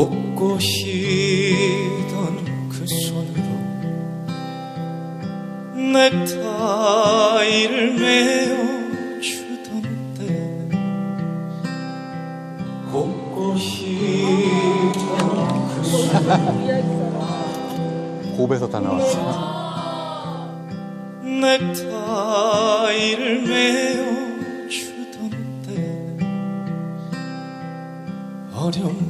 곱고시던 그 손으로 넥타이를 메어주던 때 곱고시던 그 곱에서 다 나왔어. 넥타이를 메어주던 때 어렴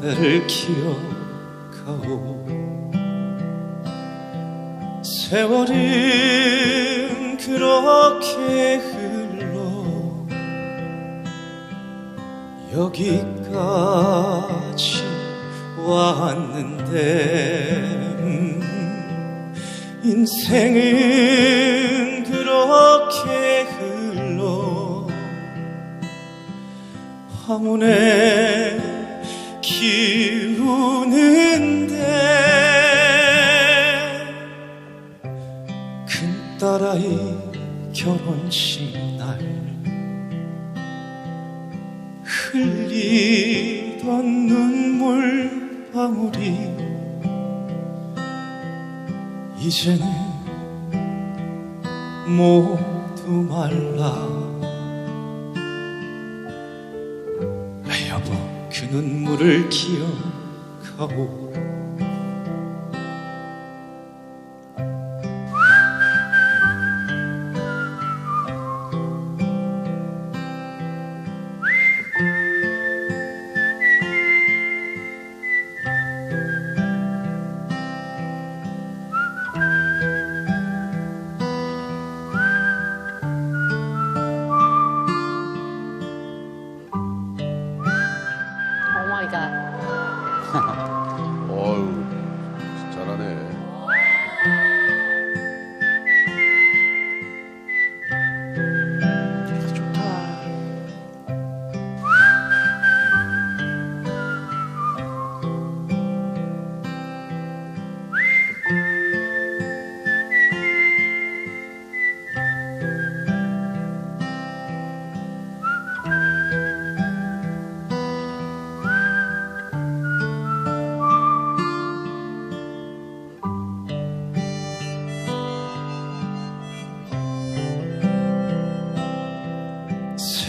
때를 기억하오 세월은 그렇게 흘러 여기까지 왔는데 음, 인생은 그렇게 흘러 황혼에 기우는데 큰 딸아이 결혼식 날 흘리던 눈물 방울이 이제는 모두 말라 눈물을 기억하고 오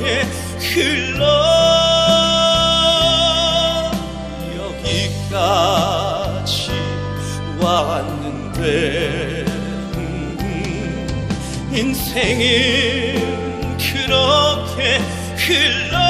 그렇게 흘러 여기까지 왔는데 음, 인생은 그렇게 흘러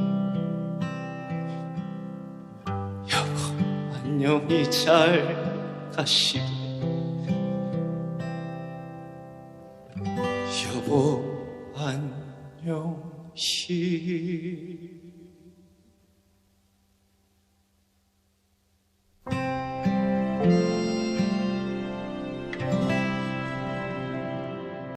안녕히 잘 가시게 여보 안녕히